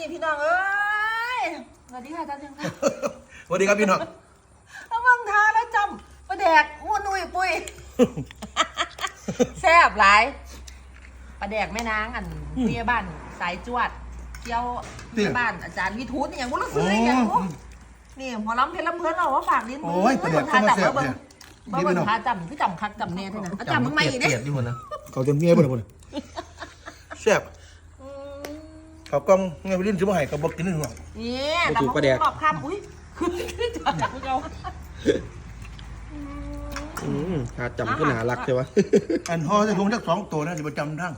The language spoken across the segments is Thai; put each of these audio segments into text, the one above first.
นี่พี่น้องเอ้ยสวัสดีค่ะอาจารย์ยังค่ะสวัสดีครับพี่น้องระวังทาแล้วจำประแดกม้วนนุยปุ้ยแซ่บหลายประแดกแม่นางอันเมียบ้านสายจวดเที่ยวเมียบ้านอาจารย์วิทูตนี่อย่างวุ้นซื้ออย่างโอ้วุ้นนี่หมอลำเพชรลำเพลินเราว่าฝากลิ้นโอ้ยประแดกทาเข้ามาจับแซ่แล้วบเบิ้งเนี่ยเบิ้งทาจำพี่จำคักจำเน่ด้วยนะเอาจำมึงไม่อีกเกลีเนี่ยยดอยู่หมดนะเขาจนเมียบ่ได้บ่ได้แซ่บเขากล้องไงไปลิ้นสิบ่ให้เขาบอกกินนี่หรอกนี่บ่แต่ถูพกอประแดกรอบคำอุ้ยคือจับเราอืมหาจำขึ้นหารักใช่ปะอันห่อจะทงจักสองตัวนะสิประจำทั้ง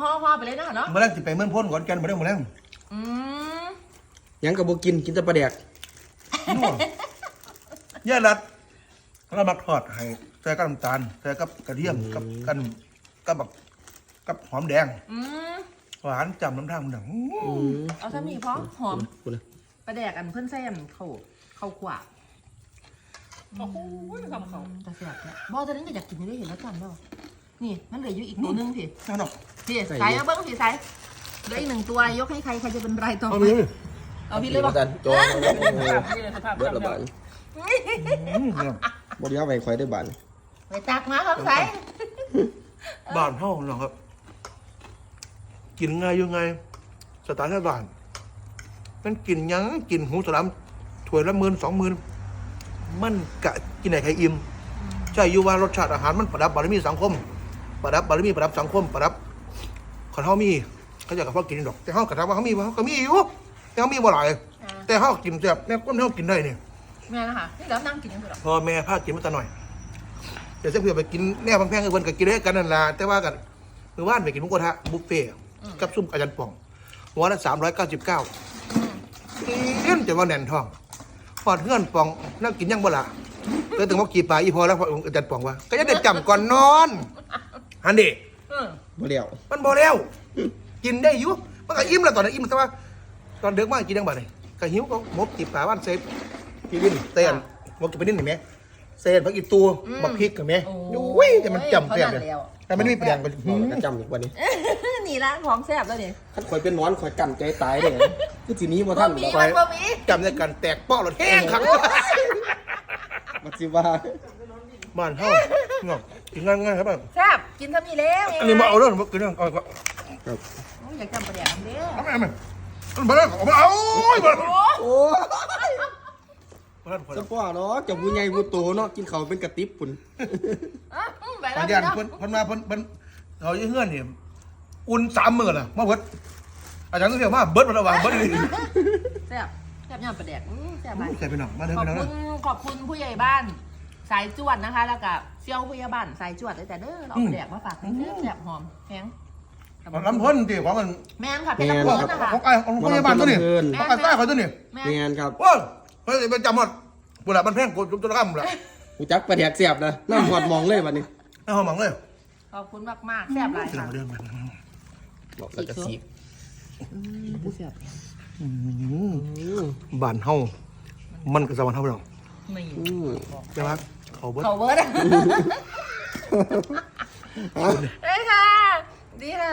ห่อห่อไปเลยนะเนาะเมื่อแรกสิไปเมื่อนพ่นก่อนกันบ่ได้หมดแล้วอืมยังกับโบกินกินแต่ปลาแดกนัวย่ารัดเรามักทอดให้ใส่กับน้ำตาลใส่กับกระเทียมกับกันกับบักกับหอมแดงอืม หวานจำน้ำทางมันดังอืมเอาถ้ามีพอหอมคุณนะประแดกอันเพื่อนแซมเขาเขาขวาโอ้โหคำเขาแต่เสียบเนี่ยบอตอนนี้ก็อยากกินไม่ได้เห็นแล้วจำได้นี่มันเหลืออยู่อีกตัวนึงพี่นั่นหรอกพี่ใส่เอาเบิ้งพี่ใส่เหลืออีกหนึ่งตัวยกให้ใครใครจะเป็นรายต่อเอาไปไปเลยเอาพี่เลยบอกอาจารย์จอเบิดละบาทอืมเนี่ยบไดเอาไปคอยได้บาทไปตักมาครับใส่บ้านเฮาเนาะครับ กินง่ายยังไงสไตล์ชาวบ้านมันกินหยังกินหูสลามถ้วยละหมื่นสองหมื่นมันกะกินไหนใครอิ่มใช่อยู่ว่ารสชาติอาหารมันประดับบารมีสังคม ประดับบารมีประดับสังคม ประดับคนเฮามีเขาอยากกับพ่อกินดอก แต่เฮากระทำว่าเขามีบ่เขาก็มีอยู่แต่เขามีบ่หลายแต่เฮากินแซ่บแน่คนเฮากินได้นี่แม่นะคะนี่แล้วนั่งกินยังไงหรอพ่อแม่พากินมาแต่หน่อยเดี๋ยวเพื่อนไปกินแน่แพงๆเพื่อนก็กินด้วยกันนั่นล่ะแต่ว่ากันเมื่อวานไปกินหมุกกระทะบุฟเฟ่ต์ กับซุ่มอาจารย์ป่องหัวละสามร้อยเก้าสิบเก้ากินแต่ว่าแน่นท้องพอดเพื่อนป่องนั่งกินยังบ่ละก็ถึงว่ากี่ปลาอีพอแล้วพออาจารย์ป่องว่า ก็จะได้จำก่อนนอนฮันเดอืมบ่เลี้ยวมันบ่แล้วกินได้อยู่มันก็อิ่มแล้วตอนนั้นอิ่มแต่ว่า ตอนเด็กมากกินยังบ่เลยก็หิวก็มบกี่ปลาบ้านเซฟพี่วินเตียนมบกี่ไปนิดหนึ่งไหม เซนพักอีตัวบักพริกเห็นไหมอุ้ยแต่มันจำแซ่บเลยแต่มันไม่มีแปลงไปบอกแล้วก็จำอีกวันนี้นี่ละของแซ่บแล้วเนี่ยถ้าคอยเป็นนอนคอยกันใจตายเลยคือทีนี้มาบะท่านหบมี่อกมันบะหมี่จำในการแตกเป้อหลอดแห้งขังมาสิว่าบ้านเฮาเนาะกินง่ายๆครับบ้านแซ่บกินถ้ามีแล้วอันนี้มาเอาเรื่องกินเรื่องเอาเอาครับโอ้ยอยากจำประแดกอันเด้อเอาไปเอาไปมันมาแล้วเอามาเอาโอ้ยมาแล้วโอ้ มาแล้วพอสแล้วปอร์เนาะจะผู้ใหญ่ผู้โตเนาะกินเขาวเป็นกระติบปุ่นอะอืมไปตแล้อวนพี่ยันน้องเพิ่นเพิ่นมาเพิ่นเพิ่นเขาอยู่เฮือนนี่อุ่นสามมื้อล่ะมาเบิดอาจารย์ก็เรียกมาเบิดมาระหว่างเบิดเลยแซ่บแซ่บย่างประแดกอืมแซ่บไปใส่ไปหน่อยมาเด้อขอไปบหน่อยคุณขอบคุณผู้ใหญ่บ้านสายจวดนะคะ แล้วก็เซี่ยวผู้ใหญ่บ้านสายจวดแต่เด้อเราเอาประแดกมาฝากให้แซ่บแซ่บหอมแข็งลำพ้นที่ของมันแม่นค่ะเป็นลำเพลินนะคะของไอ้ของพยาบาลตัวนี้ของไอ้ใต้คอยตัวนี้แม่เนียนครับ โอ้ย เฮ้ยไปจำหมดบุหรี่มันแพงกูจุดตะกั่มละกูจักปลาแดกเสียบนะน้ำหอดมองเลยวันนี้เอาหมังเลยขอบคุณมากๆแซ่บหลายเดี๋ยค่ะวเรื่องมันบอกแล้วก็สีกอืมแซ่บบ้านเฮามันก็สวรรค์เฮาแล้วนี่อืมใช่ไหมเขาเบิดเขาเบิร์ดเอ้ยค่ะ ดีค่ะ